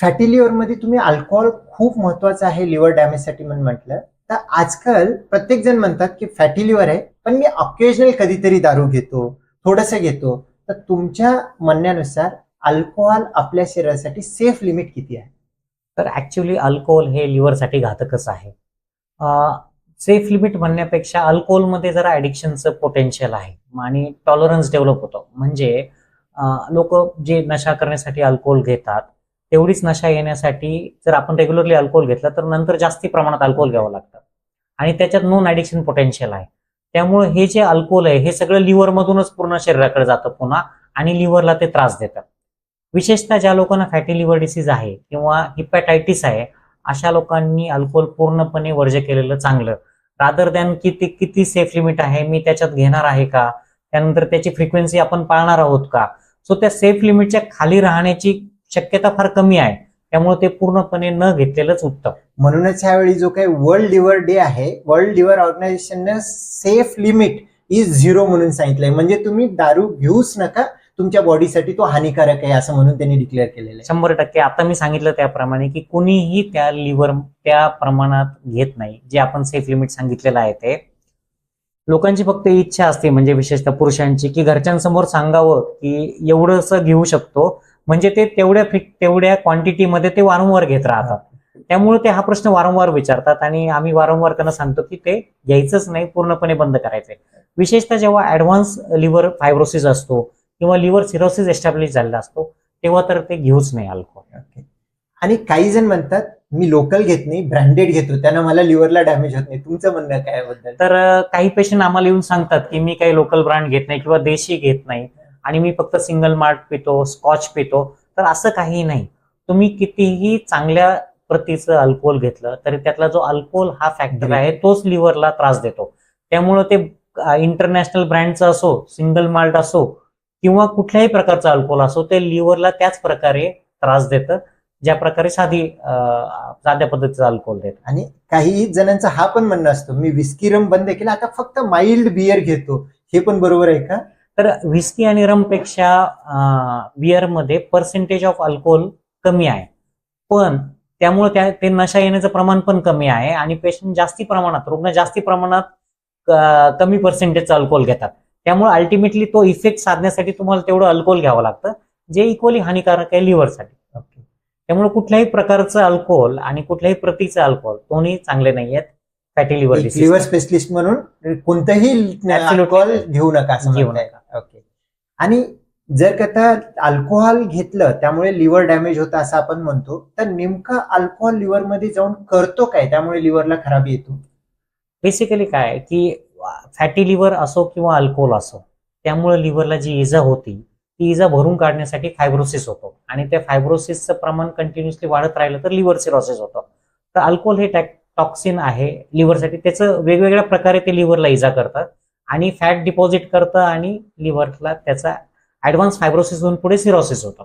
Fatty लिव्हरमध्ये तुम्ही alcohol खूप महत्वाचं आहे लिव्हर डॅमेजसाठी म्हणून म्हटलं. तर आजकाल प्रत्येक जण म्हणतात की फॅटी लिव्हर आहे पण मी ऑकेजनल कधीतरी दारू घेतो थोडंसं घेतो. तर तुमच्या म्हणण्यानुसार अल्कोहोल आपल्या शरीरासाठी सेफ लिमिट किती आहे? तर ऍक्च्युली अल्कोहोल हे लिव्हरसाठी घातकच आहे. सेफ लिमिट म्हणण्यापेक्षा अल्कोहोलमध्ये जरा ॲडिक्शनचं पोटेन्शियल आहे आणि टॉलरन्स डेव्हलप होतो. म्हणजे लोक जे नशा करण्यासाठी अल्कोहोल घेतात तेवढीच नशा येण्यासाठी जर आपण रेग्युलरली अल्कोहोल घेतलं तर नंतर जास्ती प्रमाणात अल्कोहोल घ्यावं लागतं. आणि त्याच्यात नॉन ॲडिक्शन पोटेन्शियल आहे. त्यामुळे हे जे अल्कोहोल आहे हे सगळं लिव्हरमधूनच पूर्ण शरीराकडे जातं पुन्हा आणि लिव्हरला ते त्रास देतं. विशेषतः ज्या लोकांना फॅटी लिव्हर डिसीज आहे किंवा हिपॅटायटिस आहे अशा लोकांनी अल्कोहोल पूर्णपणे वर्ज केलेलं चांगलं. रादर दॅन की ते किती सेफ लिमिट आहे मी त्याच्यात घेणार आहे का? त्यानंतर त्याची फ्रिक्वेन्सी आपण पाळणार आहोत का? सो त्या सेफ लिमिटच्या खाली राहण्याची शक्यता फार कमी आहे. त्यामुळे ते पूर्णपणे न घेतलेलंच उत्तम. म्हणूनच ह्यावेळी जो काही वर्ल्ड लिव्हर डे आहे वर्ल्ड लिव्हर ऑर्गनायझेशनने सेफ लिमिट इज झिरो म्हणून सांगितलंय. म्हणजे तुम्ही दारू घेऊच नका तुमच्या बॉडीसाठी तो हानिकारक आहे असं म्हणून त्यांनी डिक्लेअर केलेलं आहे. शंभर टक्के. आता मी सांगितलं त्याप्रमाणे की कुणीही त्या लिव्हर त्या प्रमाणात घेत नाही. जे आपण सेफ लिमिट सांगितलेलं आहे ते. लोकांची फक्त इच्छा असते म्हणजे विशेषतः पुरुषांची की घरच्यांसमोर सांगावं की एवढंसं घेऊ शकतो म्हणजे ते तेवढ्या तेवढ्या क्वांटिटीमध्ये ते वारंवार घेत राहतात. त्यामुळे ते हा प्रश्न वारंवार विचारतात आणि आम्ही वारंवार त्यांना सांगतो की ते घ्यायचंच नाही पूर्णपणे बंद करायचंय. विशेषतः जेव्हा ऍडव्हान्स लिव्हर फायब्रोसिस असतो किंवा लिव्हर सिरोसिस एस्टॅब्लिश झालेला असतो तेव्हा तर ते घेऊच नाही अल्कोहोल. आणि काही जण म्हणतात मी लोकल घेत नाही ब्रँडेड घेतो त्यानं मला लिव्हरला डॅमेज होत नाही. तुमचं म्हणणं काय याबद्दल? तर काही पेशंट आम्हाला येऊन सांगतात की मी काही लोकल ब्रँड घेत नाही किंवा देशी घेत नाही. आणि मी फक्त सिंगल मार्ट पितो स्कॉच पितो तर असं काही नाही. तुम्ही कितीही चांगल्या प्रतीचं अल्कोहोल घेतलं तरी त्यातला जो अल्कोहोल हा फॅक्टर आहे तोच लिव्हरला त्रास देतो. त्यामुळे ते इंटरनॅशनल ब्रँडचं असो सिंगल माल्ट असो किंवा कुठल्याही प्रकारचं अल्कोहोल असो ते लिव्हरला त्याच प्रकारे त्रास देतं ज्या प्रकारे साधी साध्या पद्धतीचं अल्कोहोल देतं. आणि काही जणांचा हा पण म्हणणं असतो मी विस्की रम बंद केला आता फक्त माइल्ड बियर घेतो. हे पण बरोबर आहे का? तर व्हिस्की आणि रमपेक्षा बिअरमध्ये पर्सेंटेज ऑफ अल्कोहोल कमी आहे. पण त्यामुळे त्या ते नशा येण्याचं प्रमाण पण कमी आहे आणि पेशंट जास्ती प्रमाणात रुग्ण जास्ती प्रमाणात कमी पर्सेंटेजचा अल्कोहोल घेतात. त्यामुळे अल्टिमेटली तो इफेक्ट साधण्यासाठी तुम्हाला तेवढं अल्कोहोल घ्यावं लागतं जे इक्वली हानिकारक आहे लिव्हरसाठी ओके त्यामुळे कुठल्याही प्रकारचं अल्कोहोल आणि कुठल्याही प्रतीचं अल्कोहोल दोन्ही चांगले नाही आहेत फॅटी लिव्हर लिव्हर स्पेशलिस्ट म्हणून कोणतंही अल्कोहोल घेऊ नका असं घेऊ म्हणताय. ओके आणि जर का अल्कोहोल घेतलं त्यामुळे लिव्हर डॅमेज होतं असं आपण म्हणतो तर नेमकं अल्कोहोल लिव्हरमध्ये जाऊन करतो काय? त्यामुळे लिव्हरला खराबी येतो. बेसिकली काय? की फॅटी लिव्हर असो किंवा अल्कोहोल असो त्यामुळे लिव्हरला जी इजा होती ती इजा भरून काढण्यासाठी फायब्रोसिस होतो. आणि त्या फायब्रोसिसचं प्रमाण कंटिन्युअसली वाढत राहिलं तर लिव्हर सिरोसिस होतं. तर अल्कोहोल हे टॉक्सिन आहे लिव्हरसाठी त्याचं वेगवेगळ्या प्रकारे ते लिव्हरला इजा करतात. आणि फॅट डिपॉझिट करतं आणि लिव्हरला त्याचा ऍडव्हान्स फायब्रोसिस होऊन पुढे सिरोसिस होतं.